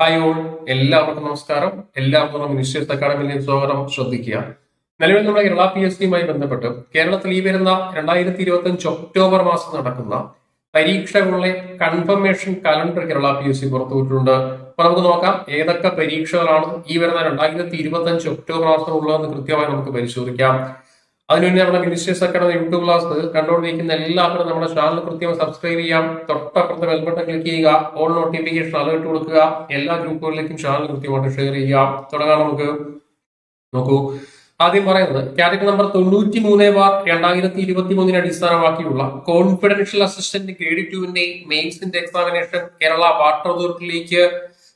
Hi all എല്ലാവർക്കും നമസ്കാരം. എല്ലാവർക്കും മിനിസ്റ്റേഴ്സ് അക്കാഡമിയിലേക്ക് സ്വാഗതം. ശ്രദ്ധിക്കുക. നിലവിൽ നമ്മുടെ കേരള പി എസ് സിയുമായി ബന്ധപ്പെട്ട് കേരളത്തിൽ ഈ വരുന്ന രണ്ടായിരത്തി ഇരുപത്തി അഞ്ച് ഒക്ടോബർ മാസം നടക്കുന്ന പരീക്ഷകളുടെ confirmation calendar Kerala P S C പുറത്തുവിട്ടിട്ടുണ്ട് അപ്പൊ നമുക്ക് നോക്കാം ഏതൊക്കെ പരീക്ഷകളാണ് ഈ വരുന്ന രണ്ടായിരത്തി ഇരുപത്തി അഞ്ച് ഒക്ടോബർ മാസം ഉള്ളതെന്ന് കൃത്യമായി നമുക്ക് പരിശോധിക്കാം. അതിനുവേണ്ടി നമ്മുടെ മിനിസ്റ്റേഴ്സ് അക്കാഡമി യൂട്യൂബ് ക്ലാസ് കണ്ടുകൊണ്ടിരിക്കുന്ന എല്ലാവരും നമ്മുടെ ചാനൽ കൃത്യമായി സബ്സ്ക്രൈബ് ചെയ്യാം. തൊട്ടപ്പുറത്തെ ബെൽബട്ടൺ ക്ലിക്ക് ചെയ്യുക. ഓൾ നോട്ടിഫിക്കേഷൻ അലേർട്ട് കൊടുക്കുക. എല്ലാ ഗ്രൂപ്പുകളിലേക്കും ചാനൽ കൃത്യമായിട്ട് ഷെയർ ചെയ്യുക തുടങ്ങാം നമുക്ക്. നോക്കൂ. ആദ്യം പറയുന്നത് കാറ്റഗറി നമ്പർ തൊണ്ണൂറ്റി മൂന്ന് ബാർ രണ്ടായിരത്തി ഇരുപത്തി മൂന്നിനെ അടിസ്ഥാനമാക്കിയുള്ള കോൺഫിഡൻഷ്യൽ അസിസ്റ്റന്റ് ഗ്രേഡ് ടുവിന്റെ മെയിൻസിന്റെ എക്സാമിനേഷൻ കേരള വാട്ടർ അതോറിറ്റിയിലേക്ക്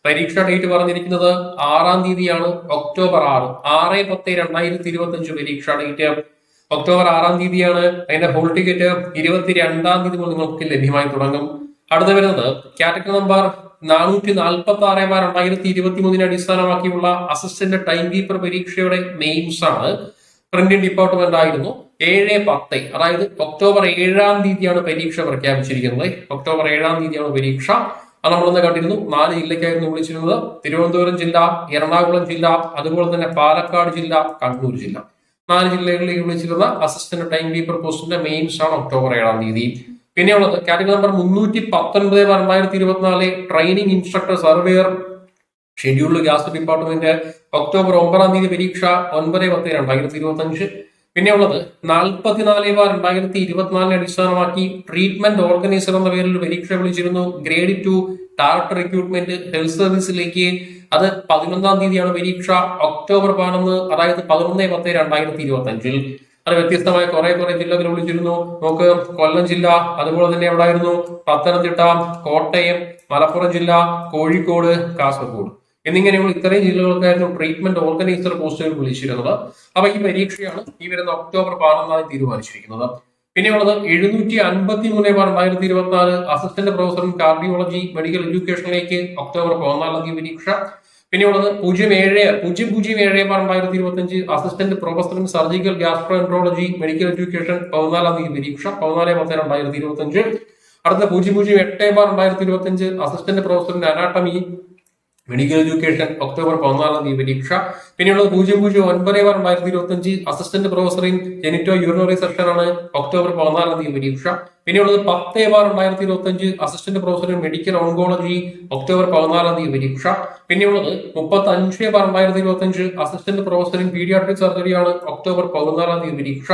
പരീക്ഷാ ഡേറ്റ് പറഞ്ഞിരിക്കുന്നത് ആറാം തീയതിയാണ് ഒക്ടോബർ ആറ്. ആറ് പത്ത് രണ്ടായിരത്തി ഇരുപത്തി അഞ്ച് പരീക്ഷാ ഡേറ്റ് ഒക്ടോബർ ആറാം തീയതിയാണ് അതിന്റെ ഹോൾ ടിക്കറ്റ് ഇരുപത്തിരണ്ടാം തീയതി മുതൽ നിങ്ങൾക്ക് ലഭ്യമായി തുടങ്ങും. അടുത്ത വരുന്നത് കാറ്റഗറി നമ്പർ നാനൂറ്റി നാൽപ്പത്തി ആറ് ബാർ രണ്ടായിരത്തി ഇരുപത്തി മൂന്നിനെ അടിസ്ഥാനമാക്കിയുള്ള അസിസ്റ്റന്റ് ടൈം കീപ്പർ പരീക്ഷയുടെ മെയിൻസ് ആണ് പ്രിന്റിംഗ് ഡിപ്പാർട്ട്മെന്റ് ആയിരുന്നു. ഏഴ് പത്ത് അതായത് ഒക്ടോബർ ഏഴാം തീയതിയാണ് പരീക്ഷ പ്രഖ്യാപിച്ചിരിക്കുന്നത്. ഒക്ടോബർ ഏഴാം തീയതിയാണ് പരീക്ഷ. അത് നമ്മളിന്ന് കണ്ടിരുന്നു. നാല് ജില്ലയ്ക്കായിരുന്നു വിളിച്ചിരുന്നത്. തിരുവനന്തപുരം ജില്ല എറണാകുളം ജില്ല അതുപോലെ തന്നെ പാലക്കാട് ജില്ല കണ്ണൂർ ജില്ല. നാല് ജില്ലകളിലേക്ക് വിളിച്ചിരുന്ന അസിസ്റ്റന്റ് ടൈം കീപ്പർ പോസ്റ്റിന്റെ മെയിൻസ് ആണ് ഒക്ടോബർ ഏഴാം തീയതി. പിന്നെയുള്ളത് കാറ്റഗറി നമ്പർ മുന്നൂറ്റി പത്തൊൻപത് രണ്ടായിരത്തി ഇരുപത്തിനാല് training instructor surveyor scheduled gas department October ഒമ്പതാം തീയതി പരീക്ഷ ഒൻപത് പത്ത് രണ്ടായിരത്തി ഇരുപത്തി അഞ്ച് പിന്നെയുള്ളത് നാൽപ്പത്തിനാല് ബാർ രണ്ടായിരത്തി ഇരുപത്തിനാലിനെ അടിസ്ഥാനമാക്കി ട്രീറ്റ്മെന്റ് ഓർഗനൈസർ എന്ന പേരിൽ പരീക്ഷ വിളിച്ചിരുന്നു. Grade two director recruitment health സർവീസിലേക്ക് അത് പതിനൊന്നാം തീയതിയാണ് പരീക്ഷ. ഒക്ടോബർ പതിനൊന്ന് അതായത് പതിനൊന്ന് പത്ത് രണ്ടായിരത്തി ഇരുപത്തി അഞ്ചിൽ അത് വ്യത്യസ്തമായ കുറെ കുറെ ജില്ലകൾ വിളിച്ചിരുന്നു. നമുക്ക് കൊല്ലം ജില്ല അതുപോലെ തന്നെ എവിടായിരുന്നു പത്തനംതിട്ട കോട്ടയം മലപ്പുറം ജില്ല കോഴിക്കോട് കാസർഗോഡ്. എന്നിങ്ങനെയുള്ള ഇത്രയും ജില്ലകൾക്കായിരുന്നു ട്രീറ്റ്മെന്റ് ഓർഗനൈസർ പോസ്റ്റുകൾ വിളിച്ചിരുന്നത്. അപ്പൊ ഈ പരീക്ഷയാണ് ഈ വരുന്ന ഒക്ടോബർ പതിനൊന്നായി തീരുമാനിച്ചിരിക്കുന്നത്. പിന്നെയുള്ളത് എഴുന്നൂറ്റി അൻപത്തി മൂന്ന് രണ്ടായിരത്തി ഇരുപത്തിനാല് അസിസ്റ്റന്റ് പ്രൊഫസറും കാർഡിയോളജി മെഡിക്കൽ എഡ്യൂക്കേഷനിലേക്ക് ഒക്ടോബർ പതിനാലാം തീയതി പരീക്ഷ. പിന്നെയുള്ളത് പൂജ്യം ഏഴ് പൂജ്യം പൂജ്യം ഏഴ് രണ്ടായിരത്തി ഇരുപത്തി അഞ്ച് അസിസ്റ്റന്റ് പ്രൊഫസറും സർജിക്കൽ ഗ്യാസ്ട്രോൻട്രോളജി മെഡിക്കൽ എഡ്യൂക്കേഷൻ പതിനാലാം തീയതി പരീക്ഷ. പതിനാല് പത്ത് രണ്ടായിരത്തി ഇരുപത്തി അഞ്ച് അടുത്ത പൂജ്യം പൂജ്യം എട്ട് ബാർ രണ്ടായിരത്തി ഇരുപത്തി അഞ്ച് അസിസ്റ്റന്റ് പ്രൊഫസറിന്റെ അനാട്ടമി മെഡിക്കൽ എഡ്യൂക്കേഷൻ ഒക്ടോബർ പതിനാലാം തീയതി പരീക്ഷ. പിന്നെയുള്ളത് പൂജ്യം പൂജ്യം ഒൻപത് ആറ് രണ്ടായിരത്തി ഇരുപത്തി അഞ്ച് assistant professor in genito urinary section ആണ് ഒക്ടോബർ പതിനാലാം തീയതി പരീക്ഷ. പിന്നെയുള്ളത് പത്ത് ആറ് രണ്ടായിരത്തി ഇരുപത്തി അഞ്ച് assistant professor medical oncology October പതിനാലാം തീയതി പരീക്ഷ. പിന്നെയുള്ളത് മുപ്പത്തി അഞ്ച് ആറ് രണ്ടായിരത്തി ഇരുപത്തി അഞ്ച് assistant professor in paediatric surgery ആണ് ഒക്ടോബർ പതിനാലാം തീയതി പരീക്ഷ.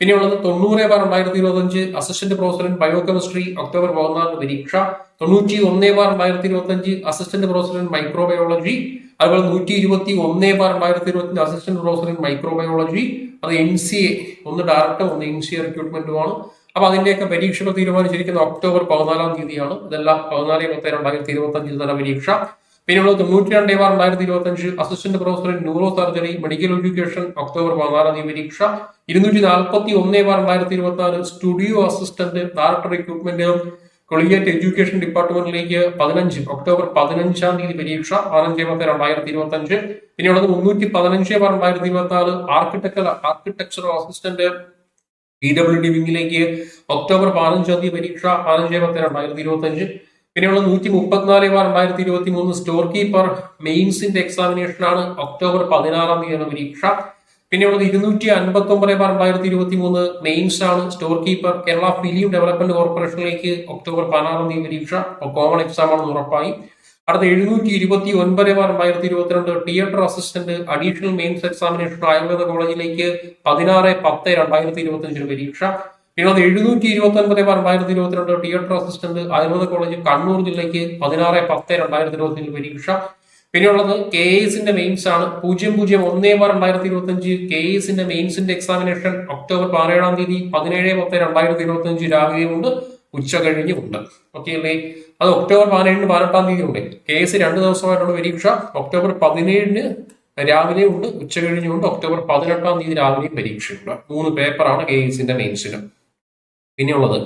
പിന്നെയുള്ളത് തൊണ്ണൂറ് ആറ് രണ്ടായിരത്തി ഇരുപത്തി അഞ്ച് assistant professor in biochemistry October പതിനാലിന് പരീക്ഷ. തൊണ്ണൂറ്റി ഒന്ന് ബാർ രണ്ടായിരത്തി ഇരുപത്തി അഞ്ച് അസിസ്റ്റന്റ് പ്രൊഫസർ ഇൻ മൈക്രോബയോളജി അതുപോലെ നൂറ്റി ഇരുപത്തി ഒന്ന് ബാർ രണ്ടായിരത്തി ഇരുപത്തി അഞ്ച് അസിസ്റ്റന്റ് പ്രൊഫസർ ഇൻ മൈക്രോബയോളജി അത് എൻ സി എ ഒന്ന് ഡയറക്ടർ ഒന്ന് എൻ സി എ റിക്രൂട്ട്മെന്റുമാണ് അപ്പൊ അതിന്റെയൊക്കെ പരീക്ഷകൾ തീരുമാനിച്ചിരിക്കുന്ന ഒക്ടോബർ പതിനാലാം തീയതിയാണ്. ഇതെല്ലാം പതിനാല് പത്ത് രണ്ടായിരത്തി ഇരുപത്തി അഞ്ചിൽ തന്നെ പരീക്ഷ. പിന്നെയുള്ള തൊണ്ണൂറ്റി രണ്ട് ബാർ രണ്ടായിരത്തി ഇരുപത്തി അഞ്ച് assistant professor neuro surgery medical education October പതിനാലാം തീയതി പരീക്ഷ. ഇരുന്നൂറ്റി നാൽപ്പത്തി ഒന്ന് ബാർ രണ്ടായിരത്തി ഇരുപത്തി നാല് studio assistant director recruitment collegiate education ഡിപ്പാർട്ട്മെന്റിലേക്ക് പതിനഞ്ച് ഒക്ടോബർ പതിനഞ്ചാം തീയതി പരീക്ഷ പതിനഞ്ച് പത്ത് രണ്ടായിരത്തി ഇരുപത്തി അഞ്ച് പിന്നെയുള്ളത് മുന്നൂറ്റി പതിനഞ്ച് രണ്ടായിരത്തി ഇരുപത്തി നാല് architecture architectural assistant P W D വിംഗിലേക്ക് October പതിനഞ്ചാം തീയതി പരീക്ഷ പതിനഞ്ച് പത്ത് രണ്ടായിരത്തി ഇരുപത്തി അഞ്ച് പിന്നെയുള്ള നൂറ്റി മുപ്പത്തിനാല് ബാർ രണ്ടായിരത്തി ഇരുപത്തി മൂന്ന് സ്റ്റോർ കീപ്പർ മെയിൻസിന്റെ എക്സാമിനേഷൻ ആണ് ഒക്ടോബർ പതിനാറാം തീയതിയാണ് പരീക്ഷ. പിന്നെയുള്ളത് ഇരുന്നൂറ്റി അൻപത്തി ഒമ്പത് ബാർ രണ്ടായിരത്തി ഇരുപത്തി മൂന്ന് മെയിൻസ് ആണ്. Store keeper Kerala film development കോർപ്പറേഷനിലേക്ക് October പതിനാറാം തീയതി പരീക്ഷ. കോമൺ എക്സാം ആണെന്ന് ഉറപ്പായി. അടുത്ത എഴുന്നൂറ്റി ഇരുപത്തി ഒൻപത് ബാർ രണ്ടായിരത്തി ഇരുപത്തിരണ്ട് theatre assistant additional mains examination Ayurveda കോളേജിലേക്ക് പതിനാറ് പത്ത് രണ്ടായിരത്തി ഇരുപത്തി അഞ്ചിന് പരീക്ഷ. പിന്നെ അത് എഴുന്നൂറ്റി ഇരുപത്തി ഒൻപത് ബാർ രണ്ടായിരത്തി ഇരുപത്തിരണ്ട് theatre assistant Ayurveda college Kannur ജില്ലയ്ക്ക് പതിനാറ് പത്ത് രണ്ടായിരത്തി ഇരുപത്തിയഞ്ചിന് പരീക്ഷ. പിന്നെയുള്ളത് കെ എസിന്റെ മെയിൻസ് ആണ്. പൂജ്യം പൂജ്യം ഒന്ന് ബാർ രണ്ടായിരത്തി ഇരുപത്തി അഞ്ച് കെ എസിന്റെ മെയിൻസിന്റെ എക്സാമിനേഷൻ ഒക്ടോബർ പതിനേഴാം തീയതി പതിനേഴ് പത്ത് രണ്ടായിരത്തി ഇരുപത്തി അഞ്ച് രാവിലെയുണ്ട്. ഉച്ച കഴിഞ്ഞുമുണ്ട് ഓക്കെ അല്ലേ? അത് ഒക്ടോബർ പതിനേഴിന് പതിനെട്ടാം തീയതി ഉണ്ട്. കെ എസ് രണ്ട് ദിവസമായിട്ടുള്ള പരീക്ഷ ഒക്ടോബർ പതിനേഴിന് രാവിലെ ഉണ്ട് ഉച്ച കഴിഞ്ഞുണ്ട് ഒക്ടോബർ പതിനെട്ടാം തീയതി രാവിലെയും പരീക്ഷയുണ്ട്. മൂന്ന് പേപ്പറാണ് കെ എസിന്റെ മെയിൻസിന് പിന്നെയുള്ളത്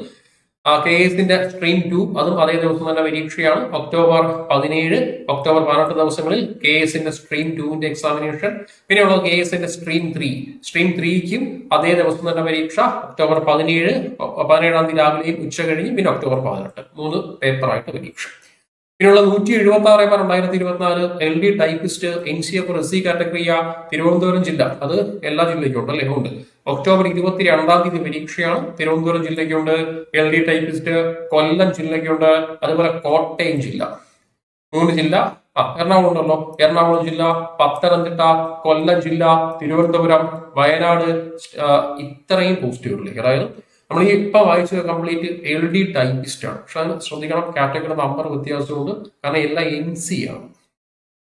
കെ എസിന്റെ സ്ട്രീം ടു അതും അതേ ദിവസം തന്നെ പരീക്ഷയാണ്. ഒക്ടോബർ പതിനേഴ് ഒക്ടോബർ പതിനെട്ട് ദിവസങ്ങളിൽ കെ എസിന്റെ സ്ട്രീം ടുവിന്റെ എക്സാമിനേഷൻ പിന്നെയുള്ളത് കെ എസിന്റെ സ്ട്രീം ത്രീ സ്ട്രീം ത്രീക്കും അതേ ദിവസം തന്നെ പരീക്ഷ ഒക്ടോബർ പതിനേഴ് പതിനേഴാം തീയതി രാവിലെയും ഉച്ച കഴിഞ്ഞ് പിന്നെ ഒക്ടോബർ പതിനെട്ട്. മൂന്ന് പേപ്പറായിട്ട് പരീക്ഷ. പിന്നെയുള്ള നൂറ്റി എഴുപത്തി ആറ് ബാർ രണ്ടായിരത്തി ഇരുപത്തിനാല് L D typist N C F S C കാറ്റഗറിയ Thiruvananthapuram ജില്ല. അത് എല്ലാ ജില്ലയ്ക്കും ഉണ്ട് അല്ലേ? ഉണ്ട്. ഒക്ടോബർ ഇരുപത്തി രണ്ടാം തീയതി പരീക്ഷയാണ്. തിരുവനന്തപുരം ജില്ലയ്ക്കുണ്ട്. എൽ ഡി ടൈപ്പിസ്റ്റ് കൊല്ലം ജില്ലയ്ക്കുണ്ട്. അതുപോലെ കോട്ടയം ജില്ല. മൂന്ന് ജില്ല. ആ എറണാകുളം ഉണ്ടല്ലോ. എറണാകുളം ജില്ല പത്തനംതിട്ട കൊല്ലം ജില്ല തിരുവനന്തപുരം വയനാട് ഇത്രയും പോസ്റ്റുകളിലേക്ക്. അതായത് നമ്മൾ ഈ ഇപ്പൊ വായിച്ചത് കംപ്ലീറ്റ് എൽ ഡി ടൈപ്പിസ്റ്റ് ആണ്. പക്ഷെ അത് ശ്രദ്ധിക്കണം കാറ്റഗറി നമ്പർ വ്യത്യാസമുണ്ട്. കാരണം എല്ലാം എൻ സി ആണ്.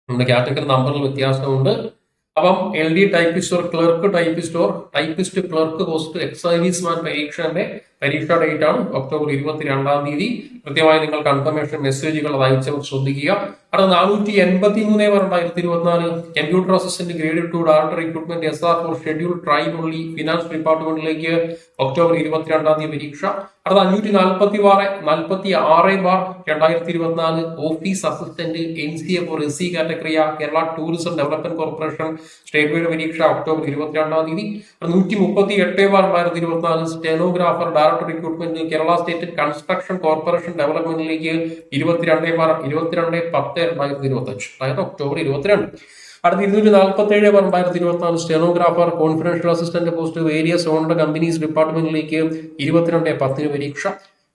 നമ്മുടെ കാറ്റഗറി നമ്പറിൽ വ്യത്യാസമുണ്ട്. അപ്പം L D typist clerk typist typist clerk post ex serviceman പരീക്ഷയുടെ പരീക്ഷ ഡേറ്റ് ആണ്. ഒക്ടോബർ ഇരുപത്തിരണ്ടാം തീയതി. കൃത്യമായി നിങ്ങൾ കൺഫർമേഷൻ മെസ്സേജുകൾ അയച്ചവർ ശ്രദ്ധിക്കുക. അടുത്ത നാനൂറ്റി എൺപത്തി മൂന്ന് രണ്ടായിരത്തി ഇരുപത്തിനാല്. Computer assistant grade two director recruitment S R for schedule tribe only finance ഡിപ്പാർട്ട്മെന്റിലേക്ക് October ഇരുപത്തിരണ്ടാം തീയതി പരീക്ഷ. അടുത്ത അഞ്ഞൂറ്റി നാൽപ്പത്തി ആറ് നാൽപ്പത്തി ആറ് ബാർ രണ്ടായിരത്തി ഇരുപത്തിനാല്. Office assistant N C A for S C കാറ്റഗറിയ Kerala tourism development corporation state wide പരീക്ഷ ഒക്ടോബർ ഇരുപത്തിരണ്ടാം തീയതി. നൂറ്റി മുപ്പത്തി എട്ട് ബാർ രണ്ടായിരത്തി ഇരുപത്തിനാല്. Stenographer director recruitment Kerala state construction corporation ഡെവലപ്മെന്റിലേക്ക് ഇരുപത്തിരണ്ട് ഇരുപത്തിരണ്ട് പത്ത് രണ്ടായിരത്തി ഇരുപത്തി അഞ്ച് അതായത് ഒക്ടോബർ ഇരുപത്തിരണ്ട്. അടുത്ത ഇരുന്നൂറ്റി നാൽപ്പത്തി ഏഴ് രണ്ടായിരത്തി ഇരുപത്തി നാല് stenographer confidential assistant post various owner companies ഡിപ്പാർട്ട്മെന്റിലേക്ക് ഇരുപത്തിരണ്ട് പത്തിന് പരീക്ഷ.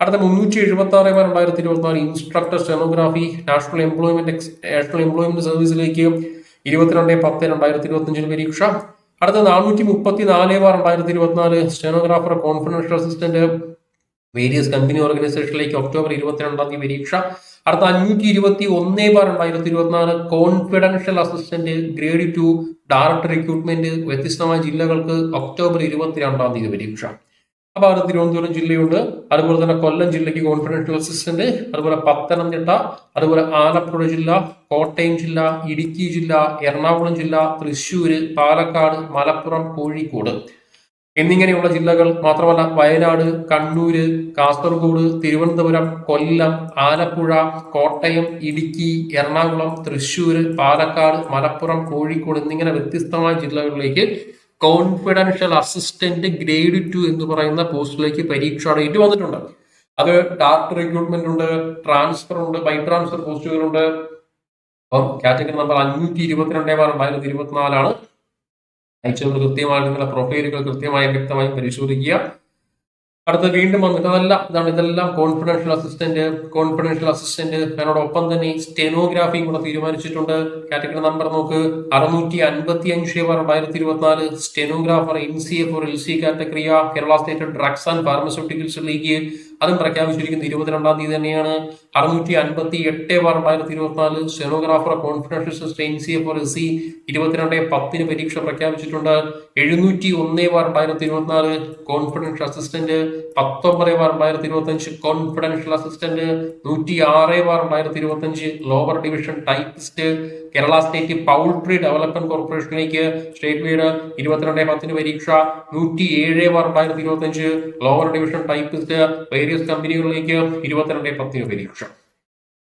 അടുത്ത മുന്നൂറ്റി എഴുപത്തി ആറ് രണ്ടായിരത്തി ഇരുപത്തിനാല് instructor stenography national employment national employment സർവീസിലേക്ക് ഇരുപത്തിരണ്ട് പത്ത് രണ്ടായിരത്തി ഇരുപത്തി അഞ്ചിന് പരീക്ഷ. അടുത്ത നാനൂറ്റി മുപ്പത്തി നാല് ബാർ രണ്ടായിരത്തി ഇരുപത്തിനാല് stenographer confidential assistant various company ഓർഗനൈസേഷനിലേക്ക് October ഇരുപത്തിരണ്ടാം തീയതി പരീക്ഷ. അടുത്ത അഞ്ഞൂറ്റി ഇരുപത്തി ഒന്ന് ബാർ രണ്ടായിരത്തി ഇരുപത്തിനാല് confidential assistant grade two director recruitment വ്യത്യസ്തമായ ജില്ലകൾക്ക് ഒക്ടോബർ ഇരുപത്തിരണ്ടാം തീയതി പരീക്ഷ. അപ്പൊ അവിടെ തിരുവനന്തപുരം ജില്ലയുണ്ട്. അതുപോലെ തന്നെ കൊല്ലം ജില്ലയ്ക്ക് കോൺഫിഡൻഷ്യൽ അസിസ്റ്റന്റ് അതുപോലെ പത്തനംതിട്ട അതുപോലെ ആലപ്പുഴ ജില്ല കോട്ടയം ജില്ല ഇടുക്കി ജില്ല എറണാകുളം ജില്ല തൃശ്ശൂര് പാലക്കാട് മലപ്പുറം കോഴിക്കോട്. എന്നിങ്ങനെയുള്ള ജില്ലകൾ മാത്രമല്ല വയനാട് കണ്ണൂര് കാസർഗോഡ് തിരുവനന്തപുരം കൊല്ലം ആലപ്പുഴ കോട്ടയം ഇടുക്കി എറണാകുളം തൃശ്ശൂർ പാലക്കാട് മലപ്പുറം കോഴിക്കോട് എന്നിങ്ങനെ വ്യത്യസ്തമായ ജില്ലകളിലേക്ക് കോൺഫിഡൻഷ്യൽ അസിസ്റ്റന്റ് ഗ്രേഡ് ടു എന്ന് പറയുന്ന പോസ്റ്റിലേക്ക് പരീക്ഷ ഡേറ്റ് വന്നിട്ടുണ്ട്. അത് ഡാർക്ക് റിക്രൂട്ട്മെന്റ് ഉണ്ട് ട്രാൻസ്ഫർ ഉണ്ട് ബൈ ട്രാൻസ്ഫർ പോസ്റ്റുകളുണ്ട് അപ്പം കാറ്റഗറി നമ്പർ അഞ്ഞൂറ്റി ഇരുപത്തിരണ്ട് രണ്ടായിരത്തി ഇരുപത്തിനാലാണ്. അയച്ചവർ നിങ്ങളുടെ പ്രൊഫൈലുകൾ കൃത്യമായി വ്യക്തമായി പരിശോധിക്കുക. അടുത്ത വീണ്ടും വന്നിട്ട് അതല്ല ഇതാണ് ഇതെല്ലാം കോൺഫിഡൻഷ്യൽ അസിസ്റ്റന്റ് കോൺഫിഡൻഷ്യൽ അസിസ്റ്റന്റ് അതിനോടൊപ്പം തന്നെ സ്റ്റെനോഗ്രാഫിയും കൂടെ തീരുമാനിച്ചിട്ടുണ്ട്. കാറ്റഗറി നമ്പർ നോക്ക്. അറുന്നൂറ്റി അൻപത്തി അഞ്ച് ബാർ രണ്ടായിരത്തി ഇരുപത്തിനാല് stenographer N C F for L C കാറ്റഗറിയ Kerala state drugs and pharmaceuticals league അതും പ്രഖ്യാപിച്ചിരിക്കുന്നത് ഇരുപത്തിരണ്ടാം തീയതി തന്നെയാണ്. അറുന്നൂറ്റി അൻപത്തി എട്ട് ബാർ രണ്ടായിരത്തി ഇരുപത്തിനാല് stenographer confidential assistant N C A for S C ഇരുപത്തിരണ്ട് പത്തിന് പരീക്ഷ പ്രഖ്യാപിച്ചിട്ടുണ്ട്. എഴുന്നൂറ്റി ഒന്ന് ബാർ രണ്ടായിരത്തി ഇരുപത്തിനാല് കോൺഫിഡൻഷ്യൽ അസിസ്റ്റന്റ് പത്തൊമ്പത് ബാർ രണ്ടായിരത്തി ഇരുപത്തി അഞ്ച് കോൺഫിഡൻഷ്യൽ അസിസ്റ്റന്റ് നൂറ്റി ആറ് ബാർ രണ്ടായിരത്തി ഇരുപത്തി അഞ്ച് lower division typist Kerala state poultry development കോർപ്പറേഷനിലേക്ക് state wide ഇരുപത്തിരണ്ട് പത്തിന് പരീക്ഷ നൂറ്റി ഏഴ് ബാർ രണ്ടായിരത്തി ഇരുപത്തി അഞ്ച് ലോവർ ഡിവിഷൻ ടൈപ്പിസ്റ്റ് വേരിയസ് കമ്പനികളിലേക്ക് ഇരുപത്തിരണ്ട് പത്തിന് പരീക്ഷ.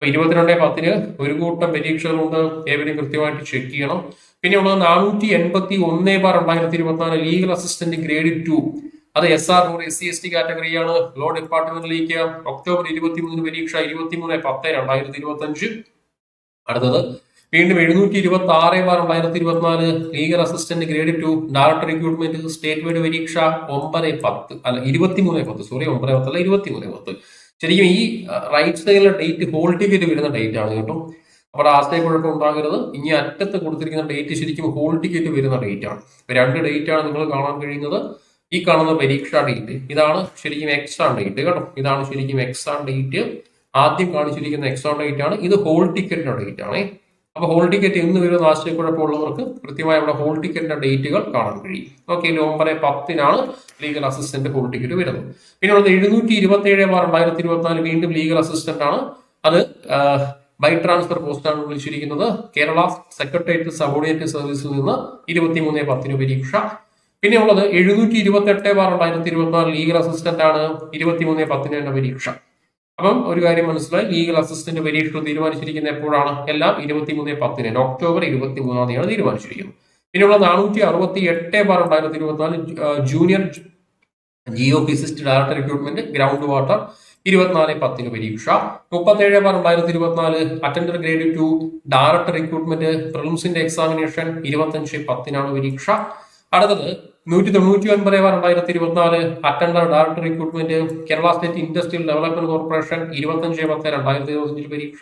ഇരുപത്തിരണ്ട് പത്തിന് ഒരു കൂട്ടം പരീക്ഷകളുണ്ട്. ഏവരും കൃത്യമായിട്ട് ചെക്ക് ചെയ്യണം. പിന്നെ ഉള്ളത് നാനൂറ്റി എൺപത്തി ഒന്ന് ബാർ രണ്ടായിരത്തി ഇരുപത്തിനാല് ലീഗൽ അസിസ്റ്റന്റ് ഗ്രേഡ് ടു അത് എസ് ആർ നൂറ് എസ് സി എസ് ടി കാറ്റഗറിയാണ് ലോ ഡിപ്പാർട്ട്മെന്റിലേക്ക് ഒക്ടോബർ ഇരുപത്തി മൂന്നിന് പരീക്ഷ ഇരുപത്തി മൂന്ന് പത്ത് രണ്ടായിരത്തി ഇരുപത്തി അഞ്ച് അടുത്തത് വീണ്ടും എഴുന്നൂറ്റി ഇരുപത്തി ആറ് ബാർ രണ്ടായിരത്തി ഇരുപത്തിനാല് legal assistant grade two director recruitment state wide പരീക്ഷ ഒമ്പത് പത്ത് അല്ല ഇരുപത്തിമൂന്ന് പത്ത് സോറി ഒമ്പത് പത്ത് അല്ല ഇരുപത്തിമൂന്ന് പത്ത്. ശരിക്കും ഈ റൈറ്റ് സൈഡിലെ ഡേറ്റ് ഹോൾ ടിക്കറ്റ് വരുന്ന ഡേറ്റ് ആണ് കേട്ടോ. അവിടെ ആശയക്കുഴപ്പം ഉണ്ടാകരുത്. ഇനി അറ്റത്ത് കൊടുത്തിരിക്കുന്ന ഡേറ്റ് ശരിക്കും ഹോൾ ടിക്കറ്റ് വരുന്ന ഡേറ്റ് ആണ്. രണ്ട് ഡേറ്റ് ആണ് നിങ്ങൾ കാണാൻ കഴിയുന്നത്. ഈ കാണുന്ന പരീക്ഷാ ഡേറ്റ് ഇതാണ് ശരിക്കും എക്സാം ഡേറ്റ് കേട്ടോ. ഇതാണ് ശരിക്കും എക്സാം ഡേറ്റ് ആദ്യം കാണിച്ചിരിക്കുന്ന എക്സാം ഡേറ്റ് ആണ്. ഇത് ഹോൾ ടിക്കറ്റിന്റെ ഡേറ്റ് ആണ്. അപ്പൊ ഹോൾ ടിക്കറ്റ് എന്ന് വരുന്ന ആശയക്കുഴപ്പമുള്ളവർക്ക് കൃത്യമായി അവിടെ ഹോൾ ടിക്കറ്റിന്റെ ഡേറ്റുകൾ കാണാൻ കഴിയും. ഓക്കെ നവംബർ പത്തിനാണ് ലീഗൽ അസിസ്റ്റന്റ് ഹോൾ ടിക്കറ്റ് വരുന്നത്. പിന്നെ ഉള്ളത് എഴുന്നൂറ്റി ഇരുപത്തി ഏഴ് ബാർ രണ്ടായിരത്തി ഇരുപത്തിനാല് വീണ്ടും ലീഗൽ അസിസ്റ്റന്റ് ആണ്. അത് ബൈ ട്രാൻസ്ഫർ പോസ്റ്റാണ് വിളിച്ചിരിക്കുന്നത്. കേരള സെക്രട്ടേറിയറ്റ് സബോർഡിനേറ്റ് സർവീസിൽ നിന്ന് ഇരുപത്തിമൂന്ന് പത്തിന് പരീക്ഷ. പിന്നെ ഉള്ളത് എഴുന്നൂറ്റി ഇരുപത്തി എട്ട് ബാർ രണ്ടായിരത്തി ഇരുപത്തിനാല് ലീഗൽ അസിസ്റ്റന്റ് ആണ് ഇരുപത്തിമൂന്ന് പത്തിന് തന്നെ പരീക്ഷ. അപ്പം ഒരു കാര്യം മനസ്സിലായി. ലീഗൽ അസിസ്റ്റന്റ് പരീക്ഷ തീരുമാനിച്ചിരിക്കുന്നത് എപ്പോഴാണ്? എല്ലാം ഇരുപത്തിമൂന്ന് പത്തിന് ഒക്ടോബർ ഇരുപത്തി മൂന്നാം തീയതിയാണ് തീരുമാനിച്ചിരിക്കുന്നത്. പിന്നെയുള്ള നാനൂറ്റി അറുപത്തി എട്ട് ബാർ രണ്ടായിരത്തി ഇരുപത്തിനാല് junior geophysicist director recruitment ground water ഇരുപത്തിനാല് പത്തിന് പരീക്ഷ. മുപ്പത്തേഴ് ബാർ രണ്ടായിരത്തി ഇരുപത്തിനാല് attender grade two director recruitment പ്രിലിംസിന്റെ examination ഇരുപത്തഞ്ച് പത്തിനാണ് പരീക്ഷ. അടുത്തത് നൂറ്റി തൊണ്ണൂറ്റി ഒൻപത് ബാർ രണ്ടായിരത്തി ഇരുപത്തിനാല് attender director recruitment Kerala state industrial development corporation ഇരുപത്തഞ്ച് പത്ത് രണ്ടായിരത്തി ഇരുപത്തഞ്ചിൽ പരീക്ഷ.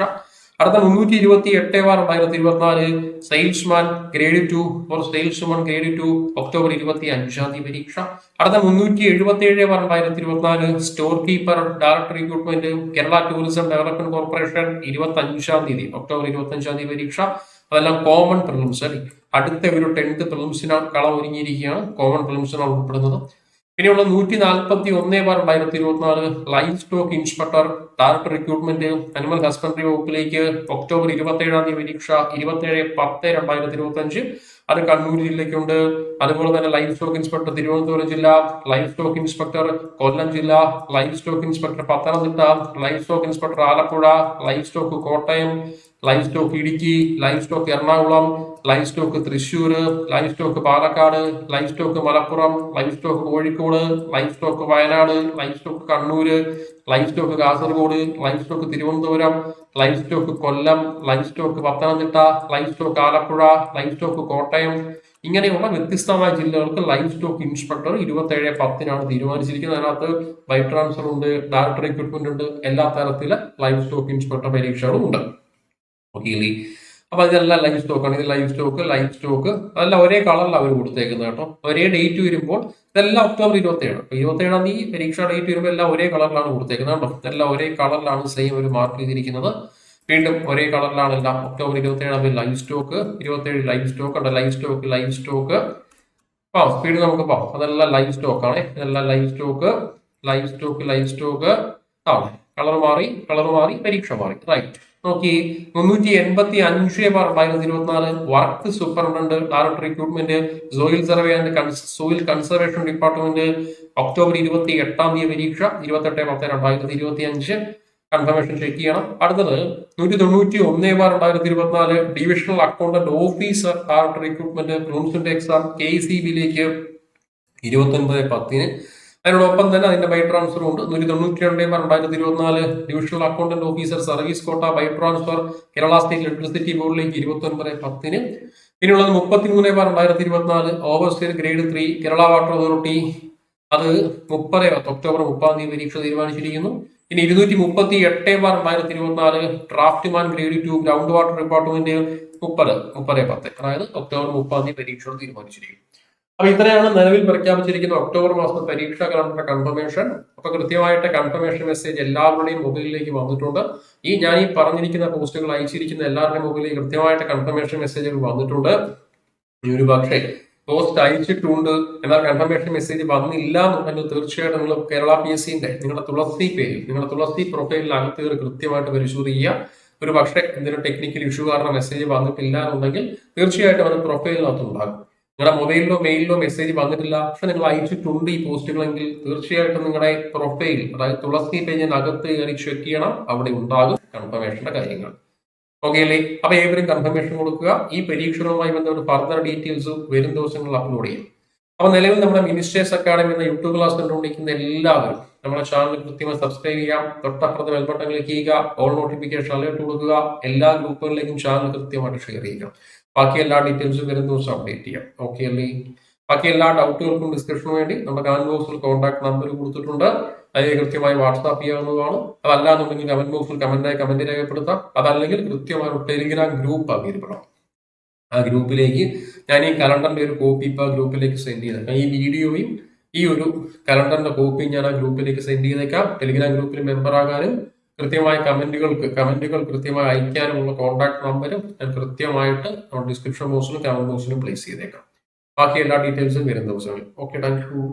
അടുത്ത മുന്നൂറ്റി ഇരുപത്തി എട്ട് ബാർ രണ്ടായിരത്തി ഇരുപത്തിനാല് salesman grade two for salesman grade two October ഇരുപത്തി അഞ്ചാം തീയതി പരീക്ഷ. അടുത്ത മുന്നൂറ്റി എഴുപത്തി ഏഴ് ബാർ രണ്ടായിരത്തി ഇരുപത്തിനാല് store keeper director recruitment Kerala tourism development corporation ഇരുപത്തി അഞ്ചാം തീയതി ഒക്ടോബർ ഇരുപത്തി അഞ്ചാം തീയതി പരീക്ഷ. അതെല്ലാം കോമൺ പ്രിലിംസ് അടുത്ത ഒരു ടെൻത്ത് പ്രിലിംസിനാണ് കളം ഒരുങ്ങിയിരിക്കുകയാണ്. കോമൺ പ്രിലിംസിനാണ് ഉൾപ്പെടുന്നത്. പിന്നെയുള്ള നൂറ്റി നാൽപ്പത്തി ഒന്ന് ബാർ രണ്ടായിരത്തി ഇരുപത്തിനാല് life stock inspector director recruitment animal husbandry വകുപ്പിലേക്ക് October ഇരുപത്തി ഏഴാം തീയതി പരീക്ഷ ഇരുപത്തിയേഴ് പത്ത് രണ്ടായിരത്തി ഇരുപത്തി അഞ്ച് അത് കണ്ണൂർ ജില്ലയ്ക്കുണ്ട്. അതുപോലെ തന്നെ ലൈഫ് സ്റ്റോക്ക് ഇൻസ്പെക്ടർ തിരുവനന്തപുരം ജില്ല ലൈഫ് സ്റ്റോക്ക് ഇൻസ്പെക്ടർ കൊല്ലം ജില്ല life stock inspector Pathanamthitta life stock inspector Alappuzha life stock Kottayam life stock Idukki life stock Ernakulam life stock Thrissur live stock Palakkad live stock Malappuram live stock Kozhikode live stock Wayanad live stock Kannur live stock Kasaragod live stock Thiruvananthapuram live stock Kollam live stock Pathanamthitta live stock Alappuzha live stock Kottayam ഇങ്ങനെയുള്ള വ്യത്യസ്തമായ ജില്ലകൾക്ക് life stock inspector ഇരുപത്തേഴ് പത്തിനാണ് തീരുമാനിച്ചിരിക്കുന്നത് അതിനകത്ത് by transfer ഉണ്ട് director recruitment ഉണ്ട് എല്ലാ തരത്തിലെ life stock inspector പരീക്ഷകളും ഉണ്ട് ഓക്കെ അപ്പൊ ഇതെല്ലാം ലൈഫ് സ്റ്റോക്ക് ആണ്. ഇത് ലൈഫ് സ്റ്റോക്ക് ലൈഫ് സ്റ്റോക്ക് അതെല്ലാം ഒരേ കളറിലാണ് അവർ കൊടുത്തേക്കുന്നത് കേട്ടോ. ഒരേ ഡേറ്റ് വരുമ്പോൾ ഇതെല്ലാം ഒക്ടോബർ ഇരുപത്തി ഏഴ് അപ്പൊ ഇരുപത്തി ഏഴാം തീയതി പരീക്ഷ ഡേറ്റ് വരുമ്പോൾ എല്ലാം ഒരേ കളറിലാണ് കൊടുത്തേക്കുന്നത് കേട്ടോ. ഇതെല്ലാം ഒരേ കളറിലാണ് സെയിം ഒരു മാർക്ക് ചെയ്തിരിക്കുന്നത്. വീണ്ടും ഒരേ കളറിലാണ് എല്ലാം ഒക്ടോബർ ഇരുപത്തി ഏഴാം തീയതി ലൈഫ് സ്റ്റോക്ക് ഇരുപത്തി ഏഴ് ലൈഫ് സ്റ്റോക്ക് ഉണ്ട്. ലൈഫ് സ്റ്റോക്ക് ലൈഫ് സ്റ്റോക്ക് ആ സ്പീഡ് നമുക്ക് പോവാം അതെല്ലാം ലൈവ് സ്റ്റോക്ക് ആണ്. ഇതെല്ലാം live stock live stock live stock ആണ് കളർ മാറി കളർ മാറി പരീക്ഷ മാറി. റൈറ്റ് നോക്കി മുന്നൂറ്റി എൺപത്തി അഞ്ച് ബാർ രണ്ടായിരത്തി ഇരുപത്തിനാല് work superintendent director recruitment soil survey and soil conservation department October ഇരുപത്തി എട്ടാം തീയതി പരീക്ഷ ഇരുപത്തെട്ട് പത്ത് രണ്ടായിരത്തി ഇരുപത്തി അഞ്ച് കൺഫർമേഷൻ ചെക്ക് ചെയ്യണം. അടുത്തത് നൂറ്റി തൊണ്ണൂറ്റി ഒന്ന് ബാർ രണ്ടായിരത്തി ഇരുപത്തിനാല് divisional accountant officer director recruitment പ്രിൻസിന്റെ exam K C ബിയിലേക്ക് ഇരുപത്തി ഒൻപത് പത്തിന് അതിനോടൊപ്പം തന്നെ അതിന്റെ ബൈ ട്രാൻസ്ഫറും ഉണ്ട്. നൂറ്റി തൊണ്ണൂറ്റി രണ്ട് ബാർ രണ്ടായിരത്തി ഇരുപത്തിനാല് divisional accountant officer service quota by transfer Kerala state electricity ബോർഡിലേക്ക് ഇരുപത്തി ഒൻപത് പത്തിന്. പിന്നെയുള്ളത് മുപ്പത്തിമൂന്ന് ബാർ രണ്ടായിരത്തി ഇരുപത്തിനാല് August grade three Kerala water authority അത് മുപ്പത് ഒക്ടോബർ മുപ്പതാം തീയതി പരീക്ഷ തീരുമാനിച്ചിരിക്കുന്നു. ഇനി ഇരുന്നൂറ്റി മുപ്പത്തി എട്ട് ബാർ രണ്ടായിരത്തി ഇരുപത്തിനാല് draftsman grade two ground water department മുപ്പത് മുപ്പത് പത്ത് അതായത് ഒക്ടോബർ മുപ്പതാം തീയതി പരീക്ഷ തീരുമാനിച്ചിരിക്കുന്നു. അപ്പൊ ഇത്രയാണ് നിലവിൽ പ്രഖ്യാപിച്ചിരിക്കുന്ന ഒക്ടോബർ മാസത്തെ പരീക്ഷാ കലണ്ടർ കൺഫർമേഷൻ അപ്പൊ കൃത്യമായിട്ട് കൺഫർമേഷൻ മെസ്സേജ് എല്ലാവരുടെയും മൊബൈലിലേക്ക് വന്നിട്ടുണ്ട്. ഈ ഞാൻ ഈ പറഞ്ഞിരിക്കുന്ന പോസ്റ്റുകൾ അയച്ചിരിക്കുന്ന എല്ലാവരുടെയും മൊബൈലിൽ കൃത്യമായിട്ട് കൺഫർമേഷൻ മെസ്സേജുകൾ വന്നിട്ടുണ്ട്. ഒരു പക്ഷേ പോസ്റ്റ് അയച്ചിട്ടുണ്ട്. എന്നാൽ കൺഫർമേഷൻ മെസ്സേജ് വന്നില്ല എന്നുണ്ടെങ്കിൽ തീർച്ചയായിട്ടും നിങ്ങൾ കേരള പി എസ് സിന്റെ നിങ്ങളുടെ തുളസി പേരിൽ നിങ്ങളുടെ തുളസി പ്രൊഫൈലിൽ അകത്ത് കയറി കൃത്യമായിട്ട് പരിശോധിക്കുക ഒരു പക്ഷേ എന്തെങ്കിലും ടെക്നിക്കൽ ഇഷ്യൂ കാരണം മെസ്സേജ് വന്നിട്ടില്ല എന്നുണ്ടെങ്കിൽ തീർച്ചയായിട്ടും അത് പ്രൊഫൈലിനകത്ത് ഉണ്ടാകും. നിങ്ങളുടെ മൊബൈലിലോ മെയിലിലോ മെസ്സേജ് വന്നിട്ടില്ല. പക്ഷെ നിങ്ങൾ അയച്ചിട്ടുണ്ട് ഈ പോസ്റ്റുകളെങ്കിൽ തീർച്ചയായിട്ടും നിങ്ങളുടെ പ്രൊഫൈൽ അതായത് തുളസി പേജിന് അകത്ത് കയറി ചെക്ക് ചെയ്യണം. അവിടെ ഉണ്ടാകും കൺഫർമേഷന്റെ കാര്യങ്ങൾ. ഓക്കെ അല്ലേ? അപ്പൊ ഏവരും കൺഫർമേഷൻ കൊടുക്കുക. ഈ പരീക്ഷകളുമായി ബന്ധപ്പെട്ട് ഫർദർ ഡീറ്റെയിൽസ് വരും ദിവസങ്ങളിൽ അപ്ലോഡ് ചെയ്യും. അപ്പൊ നിലവിൽ നമ്മുടെ മിനിസ്റ്റേഴ്സ് അക്കാഡമി എന്ന യൂട്യൂബ് ക്ലാസ് കണ്ടുകൊണ്ടിരിക്കുന്ന എല്ലാവരും നമ്മുടെ ചാനൽ കൃത്യമായി സബ്സ്ക്രൈബ് ചെയ്യാം. തൊട്ടപ്പുറത്ത് ബെൽബട്ടൺ ക്ലിക്ക് ചെയ്യുക ഓൾ നോട്ടിഫിക്കേഷൻ അലേർട്ട് കൊടുക്കുക. എല്ലാ ഗ്രൂപ്പുകളിലേക്കും ചാനൽ കൃത്യമായിട്ട് ഷെയർ ചെയ്യുക. ബാക്കി എല്ലാ ഡീറ്റെയിൽസും വരുന്ന ദിവസം അപ്ഡേറ്റ് ചെയ്യാം. ഓക്കെ അല്ലേ? ബാക്കി എല്ലാ ഡൗട്ടുകൾക്കും ഡിസ്ക്രിപ്ഷനു വേണ്ടി നമ്മുടെ കമന്റ് ബോക്സിൽ കോൺടാക്ട് നമ്പർ കൊടുത്തിട്ടുണ്ട്. അതിൽ കൃത്യമായി വാട്സാപ്പ് ചെയ്യാവുന്നതാണ്. അതല്ലാന്നുണ്ടെങ്കിൽ കമന്റ് ബോക്സിൽ കമന്റായി കമന്റ് രേഖപ്പെടുത്താം. അതല്ലെങ്കിൽ കൃത്യമായ ടെലിഗ്രാം ഗ്രൂപ്പ് അവൈലബിൾ ആ ഗ്രൂപ്പിലേക്ക് ഞാൻ ഈ കലണ്ടറിന്റെ ഒരു കോപ്പി ഇപ്പോൾ ആ ഗ്രൂപ്പിലേക്ക് സെൻഡ് ചെയ്തേക്കാം. ഈ വീഡിയോയും ഈ ഒരു കലണ്ടറിന്റെ കോപ്പി ഞാൻ ആ ഗ്രൂപ്പിലേക്ക് സെൻഡ് ചെയ്തേക്കാം. ടെലിഗ്രാം ഗ്രൂപ്പിൽ മെമ്പർ ആകാനും കൃത്യമായ കമന്റുകൾക്ക് കമന്റുകൾ കൃത്യമായി അയക്കാനുമുള്ള കോൺടാക്ട് നമ്പരും ഞാൻ കൃത്യമായിട്ട് ഡിസ്ക്രിപ്ഷൻ ബോക്സിലും കമന്റ് ബോക്സിലും പ്ലേസ് ചെയ്തേക്കാം. ബാക്കി എല്ലാ ഡീറ്റെയിൽസും വരുന്ന ദിവസങ്ങളിൽ. Okay thank you